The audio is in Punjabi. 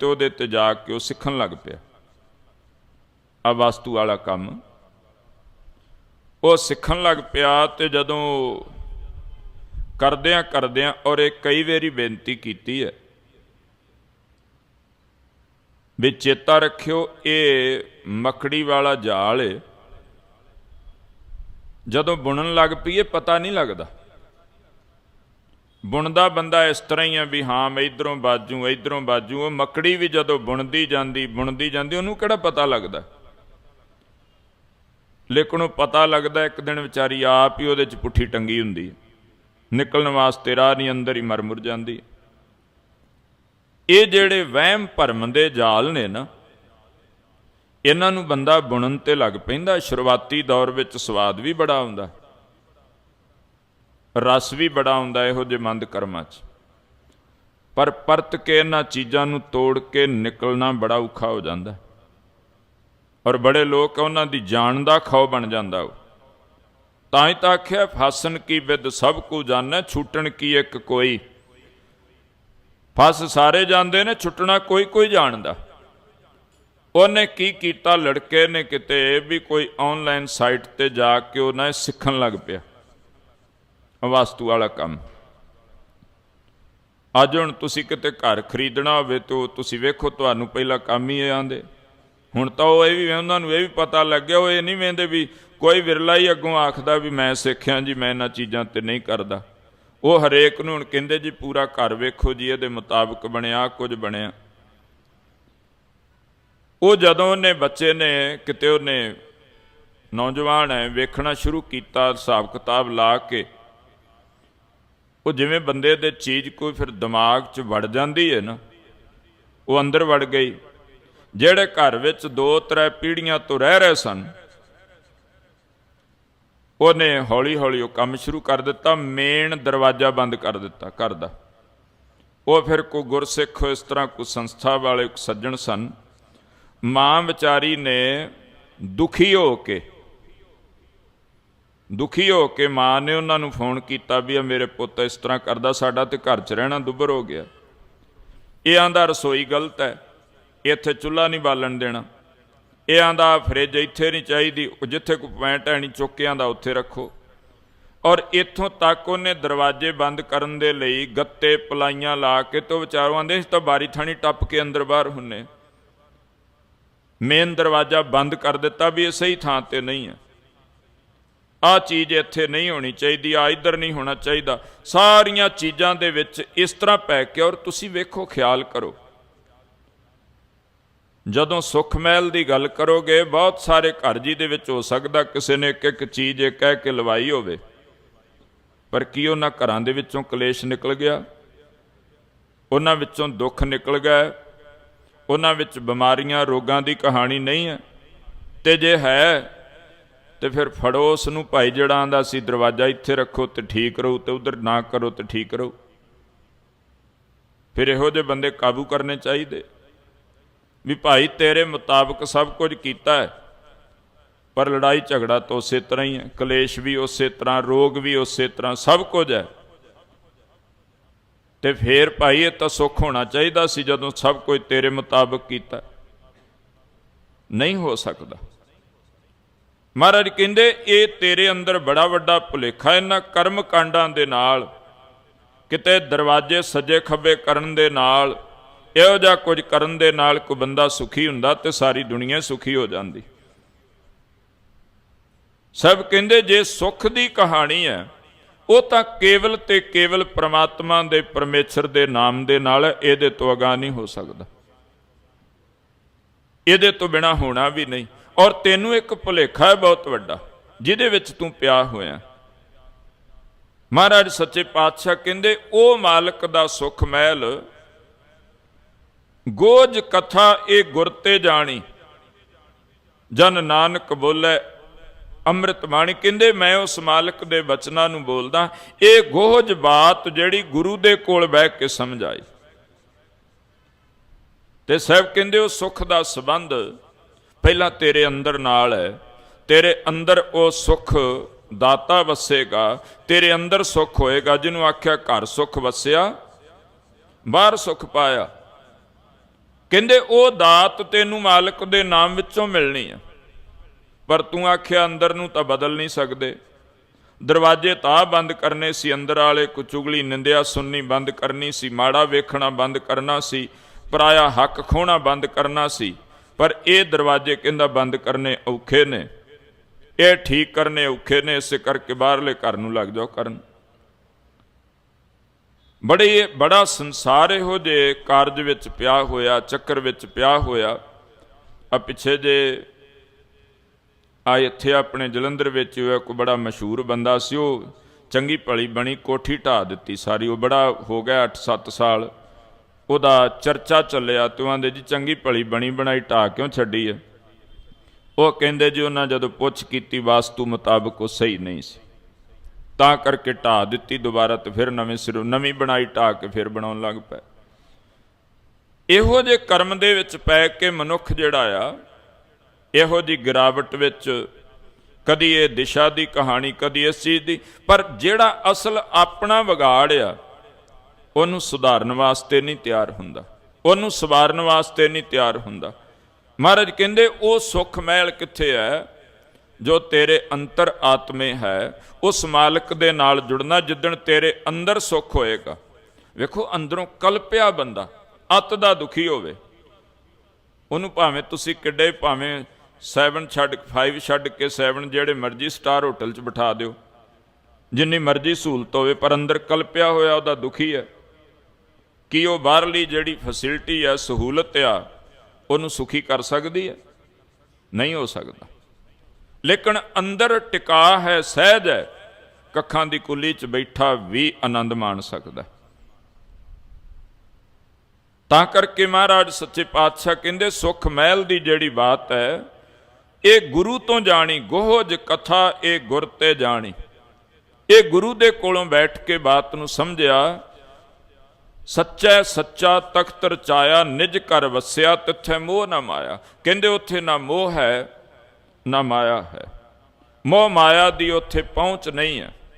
ਤੇ ਉਹਦੇ ਤੇ ਜਾ ਕੇ ਉਹ ਸਿੱਖਣ ਲੱਗ ਪਿਆ। ਆ ਵਸਤੂ ਵਾਲਾ ਕੰਮ। ਉਹ ਸਿੱਖਣ ਲੱਗ ਪਿਆ ਤੇ ਜਦੋਂ ਕਰਦਿਆਂ ਕਰਦਿਆਂ ਔਰ ਇਹ ਕਈ ਵਾਰੀ ਬੇਨਤੀ ਕੀਤੀ ਹੈ ਵੀ ਚੇਤਾ ਰੱਖਿਓ, ਇਹ ਮੱਕੜੀ ਵਾਲਾ ਜਾਲ ਏ। ਜਦੋਂ ਬੁਣਨ ਲੱਗ ਪਈਏ ਪਤਾ ਨਹੀਂ ਲੱਗਦਾ। ਬੁਣਦਾ ਬੰਦਾ ਇਸ ਤਰ੍ਹਾਂ ਹੀ ਆ ਵੀ ਹਾਂ, ਮੈਂ ਇਧਰੋਂ ਬਾਜੂ ਇਧਰੋਂ ਬਾਜੂ। ਉਹ ਮੱਕੜੀ ਵੀ ਜਦੋਂ ਬੁਣਦੀ ਜਾਂਦੀ ਬੁਣਦੀ ਜਾਂਦੀ, ਉਹਨੂੰ ਕਿਹੜਾ ਪਤਾ ਲੱਗਦਾ? ਲੇਕਿਨ ਉਹ ਪਤਾ ਲੱਗਦਾ, ਇੱਕ ਦਿਨ ਵਿਚਾਰੀ ਆਪ ਹੀ ਉਹਦੇ ਚ ਪੁੱਠੀ ਟੰਗੀ ਹੁੰਦੀ ਹੈ। ਨਿਕਲਣ ਵਾਸਤੇ ਰਾਹ ਨਹੀਂ, ਅੰਦਰ ਹੀ ਮਰ ਮੁਰ ਜਾਂਦੀ ਇਹ ਜਿਹੜੇ ਵਹਿਮ ਭਰਮ ਦੇ ਜਾਲ ਨੇ ਨਾ, ਇਹਨਾਂ ਨੂੰ ਬੰਦਾ ਬੁਣਨ ਤੇ ਲੱਗ ਪੈਂਦਾ। ਸ਼ੁਰੂਆਤੀ ਦੌਰ ਵਿੱਚ ਸਵਾਦ ਵੀ ਬੜਾ ਆਉਂਦਾ। ਰਸ ਵੀ ਬੜਾ ਆਉਂਦਾ ਇਹੋ ਜਿਹੇ ਮੰਦ ਕਰਮਾਂ 'ਚ। ਪਰ ਪਰਤ ਕੇ ਇਹਨਾਂ ਚੀਜ਼ਾਂ ਨੂੰ ਤੋੜ ਕੇ ਨਿਕਲਣਾ ਬੜਾ ਔਖਾ ਹੋ ਜਾਂਦਾ। ਔਰ ਬੜੇ ਲੋਕ ਉਹਨਾਂ ਦੀ ਜਾਣ ਦਾ ਖੌ ਬਣ ਜਾਂਦਾ ਉਹ। ਤਾਂ ਹੀ ਤਾਂ ਆਖਿਆ ਫਾਸਨ ਕੀ ਵਿਦ ਸਭ ਕੋ ਜਾਣੈ, ਛੂਟਣ ਕੀ ਇੱਕ ਕੋਈ। ਫਸ ਸਾਰੇ ਜਾਂਦੇ ਨੇ, ਛੁੱਟਣਾ ਕੋਈ ਕੋਈ ਜਾਣਦਾ। ਉਹਨੇ ਕੀ ਕੀਤਾ, ਲੜਕੇ ਨੇ ਕਿਤੇ ਵੀ ਕੋਈ ਆਨਲਾਈਨ ਸਾਈਟ ਤੇ ਜਾ ਕੇ ਉਹ ਨਾ ਸਿੱਖਣ ਲੱਗ ਪਿਆ। ਵਸਤੂ ਵਾਲਾ ਕੰਮ। ਅੱਜ ਹੁਣ ਤੁਸੀਂ ਕਿਤੇ ਘਰ ਖਰੀਦਣਾ ਹੋਵੇ ਤਾਂ ਤੁਸੀਂ ਵੇਖੋ ਤੁਹਾਨੂੰ ਪਹਿਲਾਂ ਕੰਮ ਹੀ ਇਹ ਆਂਦੇ ਹੁਣ ਤਾਂ ਉਹ ਇਹ ਵੀ ਉਹਨਾਂ ਨੂੰ ਇਹ ਵੀ ਪਤਾ ਲੱਗਿਆ, ਉਹ ਇਹ ਨਹੀਂ ਵੇਂਦੇ ਵੀ ਕੋਈ ਵਿਰਲਾ ਹੀ ਅੱਗੋਂ ਆਖਦਾ ਵੀ ਮੈਂ ਸਿੱਖਿਆ ਜੀ, ਮੈਂ ਇਹਨਾਂ ਚੀਜ਼ਾਂ ਤੇ ਨਹੀਂ ਕਰਦਾ। ਉਹ ਹਰੇਕ ਨੂੰ ਹੁਣ ਕਹਿੰਦੇ ਜੀ, ਪੂਰਾ ਘਰ ਵੇਖੋ ਜੀ, ਇਹਦੇ ਮੁਤਾਬਕ ਬਣਿਆ ਕੁਝ ਬਣਿਆ। ਉਹ ਜਦੋਂ ਉਹਨੇ ਬੱਚੇ ਨੇ, ਕਿਤੇ ਉਹਨੇ ਨੌਜਵਾਨ ਹੈ, ਵੇਖਣਾ ਸ਼ੁਰੂ ਕੀਤਾ, ਹਿਸਾਬ ਕਿਤਾਬ ਲਾ ਕੇ ਉਹ ਜਿਵੇਂ ਬੰਦੇ ਦੇ ਚੀਜ਼ ਕੋਈ ਫਿਰ ਦਿਮਾਗ 'ਚ ਵੜ ਜਾਂਦੀ ਹੈ ਨਾ, ਉਹ ਅੰਦਰ ਵੜ ਗਈ। ਜਿਹੜੇ ਘਰ ਵਿੱਚ ਦੋ ਤਰੇ ਪੀੜ੍ਹੀਆਂ ਤੋਂ ਰਹਿ ਰਹੇ ਸਨ, ਉਹਨੇ ਹੌਲੀ ਹੌਲੀ ਉਹ ਕੰਮ ਸ਼ੁਰੂ ਕਰ ਦਿੱਤਾ, ਮੇਨ ਦਰਵਾਜ਼ਾ ਬੰਦ ਕਰ ਦਿੱਤਾ ਘਰ ਦਾ। ਉਹ ਫਿਰ ਕੋ ਗੁਰਸਿੱਖ, ਇਸ ਤਰ੍ਹਾਂ ਕੋ ਸੰਸਥਾ ਵਾਲੇ ਸੱਜਣ ਸਨ। ਮਾਂ ਵਿਚਾਰੀ ਨੇ ਦੁਖੀ ਹੋ ਕੇ ਦੁਖੀ ਹੋ ਕੇ ਮਾਂ ਨੇ ਉਹਨਾਂ ਨੂੰ ਫੋਨ ਕੀਤਾ ਵੀ ਆ ਮੇਰੇ ਪੁੱਤ ਇਸ ਤਰ੍ਹਾਂ ਕਰਦਾ, ਸਾਡਾ ਤੇ ਘਰ 'ਚ ਰਹਿਣਾ ਦੁੱਬਰ ਹੋ ਗਿਆ। ਇਹ ਆਂਦਾ, ਰਸੋਈ ਗਲਤ ਹੈ। ਇੱਥੇ ਚੁੱਲ੍ਹਾ ਨਹੀਂ ਬਾਲਣ ਦੇਣਾ। ਇਹ ਆਂਦਾ, ਫ੍ਰਿਜ ਇੱਥੇ ਨਹੀਂ ਚਾਹੀਦੀ। ਉਹ ਜਿੱਥੇ ਕੋਈ ਪੁਆਇੰਟ ਹੈ ਨਹੀਂ, ਚੁੱਕਿਆਂ ਦਾ ਉੱਥੇ ਰੱਖੋ। ਔਰ ਇੱਥੋਂ ਤੱਕ ਉਹਨੇ ਦਰਵਾਜ਼ੇ ਬੰਦ ਕਰਨ ਦੇ ਲਈ ਗੱਤੇ, ਪਲਾਈਆਂ ਲਾ ਕੇ ਤੋਂ ਵਿਚਾਰੋ ਆਂਦੇ ਇਸ ਤਾਂ ਬਾਰੀ ਥਾਣੀ ਟੱਪ ਕੇ ਅੰਦਰ ਬਾਹਰ ਹੁੰਨੇ। ਮੇਨ ਦਰਵਾਜ਼ਾ ਬੰਦ ਕਰ ਦਿੱਤਾ ਵੀ ਇਹ ਸਹੀ ਥਾਂ ਤੇ ਨਹੀਂ ਹੈ। ਆ ਚੀਜ਼ ਇੱਥੇ ਨਹੀਂ ਹੋਣੀ ਚਾਹੀਦੀ, ਆ ਇੱਧਰ ਨਹੀਂ ਹੋਣਾ ਚਾਹੀਦਾ। ਸਾਰੀਆਂ ਚੀਜ਼ਾਂ ਦੇ ਵਿੱਚ ਇਸ ਤਰ੍ਹਾਂ ਪੈ ਕੇ ਔਰ ਤੁਸੀਂ ਵੇਖੋ, ਖਿਆਲ ਕਰੋ। ਜਦੋਂ ਸੁਖ ਮਹਿਲ ਦੀ ਗੱਲ ਕਰੋਗੇ, ਬਹੁਤ ਸਾਰੇ ਘਰ ਜੀ ਦੇ ਵਿੱਚ ਹੋ ਸਕਦਾ ਕਿਸੇ ਨੇ ਇੱਕ ਇੱਕ ਚੀਜ਼ ਇਹ ਕਹਿ ਕੇ ਲਵਾਈ ਹੋਵੇ। ਪਰ ਕੀ ਉਹਨਾਂ ਘਰਾਂ ਦੇ ਵਿੱਚੋਂ ਕਲੇਸ਼ ਨਿਕਲ ਗਿਆ? ਉਹਨਾਂ ਵਿੱਚੋਂ ਦੁੱਖ ਨਿਕਲ ਗਿਆ? ਉਹਨਾਂ ਵਿੱਚ ਬਿਮਾਰੀਆਂ, ਰੋਗਾਂ ਦੀ ਕਹਾਣੀ ਨਹੀਂ ਹੈ? ਤੇ ਜੇ ਹੈ ਤੇ ਫਿਰ ਫੜੋ ਉਸ ਨੂੰ ਭਾਈ ਜਿਹੜਾ ਆਂਦਾ ਸੀ ਦਰਵਾਜ਼ਾ ਇੱਥੇ ਰੱਖੋ ਤੇ ਠੀਕ ਰਹੂ ਤੇ ਉਧਰ ਨਾ ਕਰੋ ਤੇ ਠੀਕ ਰਹੂ। ਫਿਰ ਇਹੋ ਜਿਹੇ ਬੰਦੇ ਕਾਬੂ ਕਰਨੇ ਚਾਹੀਦੇ। ਵੀ ਭਾਈ ਤੇਰੇ ਮੁਤਾਬਕ ਸਭ ਕੁਝ ਕੀਤਾ ਹੈ, ਪਰ ਲੜਾਈ ਝਗੜਾ ਤਾਂ ਉਸੇ ਤਰ੍ਹਾਂ ਹੀ ਹੈ, ਕਲੇਸ਼ ਵੀ ਉਸੇ ਤਰ੍ਹਾਂ, ਰੋਗ ਵੀ ਉਸੇ ਤਰ੍ਹਾਂ, ਸਭ ਕੁਝ ਹੈ। ਤੇ ਫੇਰ ਭਾਈ ਇਹ ਤਾਂ ਸੁੱਖ ਹੋਣਾ ਚਾਹੀਦਾ ਸੀ ਜਦੋਂ ਸਭ ਕੁਝ ਤੇਰੇ ਮੁਤਾਬਕ ਕੀਤਾ। ਨਹੀਂ ਹੋ ਸਕਦਾ। ਮਹਾਰਾਜ ਕਹਿੰਦੇ, ਇਹ ਤੇਰੇ ਅੰਦਰ ਬੜਾ ਵੱਡਾ ਭੁਲੇਖਾ ਇਹਨਾਂ ਕਰਮ ਕਾਂਡਾਂ ਦੇ ਨਾਲ, ਕਿਤੇ ਦਰਵਾਜ਼ੇ ਸੱਜੇ ਖੱਬੇ ਕਰਨ ਦੇ ਨਾਲ, ਇਹੋ ਜਿਹਾ ਕੁਝ ਕਰਨ ਦੇ ਨਾਲ ਕੋਈ ਬੰਦਾ ਸੁਖੀ ਹੁੰਦਾ ਤੇ ਸਾਰੀ ਦੁਨੀਆ ਸੁਖੀ ਹੋ ਜਾਂਦੀ। ਸਭ ਕਹਿੰਦੇ, ਜੇ ਸੁਖ ਦੀ ਕਹਾਣੀ ਹੈ, ਉਹ ਤਾਂ ਕੇਵਲ ਤੇ ਕੇਵਲ ਪ੍ਰਮਾਤਮਾ ਦੇ ਪਰਮੇਸ਼ਰ ਦੇ ਨਾਮ ਦੇ ਨਾਲ ਇਹਦੇ ਤੋਂ ਅਗਾ ਨਹੀਂ ਹੋ ਸਕਦਾ। ਇਹਦੇ ਤੋਂ ਬਿਨਾ ਹੋਣਾ ਵੀ ਨਹੀਂ। ਔਰ ਤੈਨੂੰ ਇੱਕ ਭੁਲੇਖਾ ਹੈ ਬਹੁਤ ਵੱਡਾ, ਜਿਹਦੇ ਵਿੱਚ ਤੂੰ ਪਿਆ ਹੋਇਆ। ਮਹਾਰਾਜ ਸੱਚੇ ਪਾਤਸ਼ਾਹ ਕਹਿੰਦੇ, ਉਹ ਮਾਲਕ ਦਾ ਸੁਖ ਮਹਿਲ, ਗੋਜ ਕਥਾ ਇਹ ਗੁਰ ਤੇ ਜਾਣੀ। ਜਨ ਨਾਨਕ ਬੋਲੇ, ਅੰਮ੍ਰਿਤ ਬਾਣੀ ਕਹਿੰਦੇ, ਮੈਂ ਉਸ ਮਾਲਕ ਦੇ ਬਚਨਾਂ ਨੂੰ ਬੋਲਦਾ, ਇਹ ਗੋਜ ਬਾਤ ਜਿਹੜੀ ਗੁਰੂ ਦੇ ਕੋਲ ਬਹਿ ਕੇ ਸਮਝ ਆਈ। ਤੇ ਸਾਹਿਬ ਕਹਿੰਦੇ, ਉਹ ਸੁਖ ਦਾ ਸਬੰਧ ਪਹਿਲਾਂ ਤੇਰੇ ਅੰਦਰ ਨਾਲ ਹੈ, ਤੇਰੇ ਅੰਦਰ ਉਹ ਸੁਖ ਦਾਤਾ ਵਸੇਗਾ, ਤੇਰੇ ਅੰਦਰ ਸੁਖ ਹੋਏਗਾ, ਜਿਹਨੂੰ ਆਖਿਆ ਘਰ ਸੁਖ ਵਸਿਆ, ਬਾਹਰ ਸੁਖ ਪਾਇਆ। ਕਹਿੰਦੇ ਉਹ ਦਾਤ ਤੈਨੂੰ ਮਾਲਕ ਦੇ ਨਾਮ ਵਿੱਚੋਂ ਮਿਲਣੀ ਆ। ਪਰ ਤੂੰ ਆਖਿਆ ਅੰਦਰ ਨੂੰ ਤਾਂ ਬਦਲ ਨਹੀਂ ਸਕਦੇ। ਦਰਵਾਜ਼ੇ ਤਾਂ ਬੰਦ ਕਰਨੇ ਸੀ, ਅੰਦਰ ਵਾਲੇ ਕੋ ਚੁਗਲੀ ਨਿੰਦਿਆ ਸੁਣਨੀ ਬੰਦ ਕਰਨੀ ਸੀ, ਮਾੜਾ ਵੇਖਣਾ ਬੰਦ ਕਰਨਾ ਸੀ, ਪਰਾਇਆ ਹੱਕ ਖੋਣਾ ਬੰਦ ਕਰਨਾ ਸੀ। ਪਰ ਇਹ ਦਰਵਾਜ਼ੇ ਕਹਿੰਦਾ ਬੰਦ ਕਰਨੇ ਔਖੇ ਨੇ। ਇਹ ਠੀਕ ਕਰਨੇ ਔਖੇ ਨੇ, ਇਸੇ ਕਰਕੇ ਬਾਹਰਲੇ ਘਰ ਨੂੰ ਲੱਗ ਜਾਓ ਕਰਨ। ਬੜੇ, ਬੜਾ ਸੰਸਾਰ ਇਹੋ ਜੇ ਕਾਰਜ ਵਿੱਚ ਪਿਆ ਹੋਇਆ, ਚੱਕਰ ਵਿੱਚ ਪਿਆ ਹੋਇਆ। ਆ ਪਿੱਛੇ ਜੇ ਆ ਇੱਥੇ ਆਪਣੇ ਜਲੰਧਰ ਵਿੱਚ ਇੱਕ ਬੜਾ ਮਸ਼ਹੂਰ ਬੰਦਾ ਸੀ, ਉਹ ਚੰਗੀ ਭਲੀ ਬਣੀ, ਕੋਠੀ ਢਾ ਦਿੱਤੀ ਸਾਰੀ। ਉਹ ਬੜਾ ਹੋ ਗਿਆ 8-7 ਸਾਲ। ਉਹਦਾ ਚਰਚਾ ਚੱਲਿਆ ਤੇ ਉਹ ਜੀ ਚੰਗੀ ਭਲੀ ਬਣੀ ਬਣਾਈ ਢਾ ਕਿਉਂ ਛੱਡੀ ਹੈ ਉਹ ਕਹਿੰਦੇ, ਜੀ ਉਹਨਾਂ ਜਦੋਂ ਪੁੱਛ ਕੀਤੀ, ਵਾਸਤੂ ਮੁਤਾਬਕ ਉਹ ਸਹੀ ਨਹੀਂ ਸੀ। ਤਾਂ ਕਰਕੇ ਢਾ ਦਿੱਤੀ ਦੁਬਾਰਾ ਤੇ ਫਿਰ ਨਵੇਂ ਸਿਰੋਂ ਨਵੀਂ ਬਣਾਈ ਢਾ ਕੇ ਫਿਰ ਬਣਾਉਣ ਲੱਗ ਪਏ। ਇਹੋ ਜੇ ਕਰਮ ਦੇ ਵਿੱਚ ਪੈ ਕੇ ਮਨੁੱਖ ਜਿਹੜਾ ਆ, ਇਹੋ ਜੀ ਗਿਰਾਵਟ ਵਿੱਚ ਕਦੀ ਇਹ ਦਿਸ਼ਾ ਦੀ ਕਹਾਣੀ, ਕਦੀ ਇਸ ਚੀਜ਼ ਦੀ, ਪਰ ਜਿਹੜਾ ਅਸਲ ਆਪਣਾ ਵਿਗਾੜ ਆ ਉਹਨੂੰ ਸੁਧਾਰਨ ਵਾਸਤੇ ਨਹੀਂ ਤਿਆਰ ਹੁੰਦਾ। ਉਹਨੂੰ ਸਵਾਰਨ ਵਾਸਤੇ ਨਹੀਂ ਤਿਆਰ ਹੁੰਦਾ। ਮਹਾਰਾਜ ਕਹਿੰਦੇ, ਉਹ ਸੁਖ ਮਹਿਲ ਕਿੱਥੇ ਹੈ? ਜੋ ਤੇਰੇ ਅੰਤਰ ਆਤਮੇ ਹੈ, ਉਸ ਮਾਲਕ ਦੇ ਨਾਲ ਜੁੜਨਾ ਜਿੱਦਣ ਤੇਰੇ ਅੰਦਰ ਸੁਖ ਹੋਏਗਾ। ਵੇਖੋ, ਅੰਦਰੋਂ ਕਲਪਿਆ ਬੰਦਾ, ਅਤ ਦਾ ਦੁਖੀ ਹੋਵੇ। ਉਹਨੂੰ ਭਾਵੇਂ ਤੁਸੀਂ ਕਿੱਡੇ, ਭਾਵੇਂ 7 ਛੱਡ 5 ਛੱਡ ਕੇ 7 ਜਿਹੜੇ ਮਰਜ਼ੀ ਸਟਾਰ ਹੋਟਲ 'ਚ ਬਿਠਾ ਦਿਓ। ਜਿੰਨੀ ਮਰਜ਼ੀ ਸਹੂਲਤ ਹੋਵੇ, ਪਰ ਅੰਦਰ ਕਲਪਿਆ ਹੋਇਆ ਉਹਦਾ ਦੁਖੀ ਹੈ। ਕੀ ਉਹ ਬਾਹਰਲੀ ਜਿਹੜੀ ਫੈਸਿਲਿਟੀ ਆ, ਸਹੂਲਤ ਆ, ਉਹਨੂੰ ਸੁਖੀ ਕਰ ਸਕਦੀ ਹੈ? ਨਹੀਂ ਹੋ ਸਕਦਾ। ਲੇਕਿਨ ਅੰਦਰ ਟਿਕਾ ਹੈ, ਸਹਿਜ ਹੈ, ਕੱਖਾਂ ਦੀ ਕੁੱਲੀ 'ਚ ਬੈਠਾ ਵੀ ਆਨੰਦ ਮਾਣ ਸਕਦਾ। ਤਾਂ ਕਰਕੇ ਮਹਾਰਾਜ ਸੱਚੇ ਪਾਤਸ਼ਾਹ ਕਹਿੰਦੇ, ਸੁਖ ਮਹਿਲ ਦੀ ਜਿਹੜੀ ਬਾਤ ਹੈ, ਇਹ ਗੁਰੂ ਤੋਂ ਜਾਣੀ, ਗੋਹਜ ਕਥਾ ਇਹ ਗੁਰ ਤੇ ਜਾਣੀ। ਇਹ ਗੁਰੂ ਦੇ ਕੋਲੋਂ ਬੈਠ ਕੇ ਬਾਤ ਨੂੰ ਸਮਝਿਆ ਸੱਚਾ ਸੱਚਾ ਤਖਤ ਰਚਾਇਆ ਨਿਜ ਘਰ ਵਸਿਆ, ਤਿੱਥੇ ਮੋਹ ਨਾ ਮਾਇਆ। ਕਹਿੰਦੇ ਉੱਥੇ ਨਾ ਮੋਹ ਹੈ, ਨਾ ਮਾਇਆ ਹੈ। ਮੋਹ ਮਾਇਆ ਦੀ ਉੱਥੇ ਪਹੁੰਚ ਨਹੀਂ ਹੈ।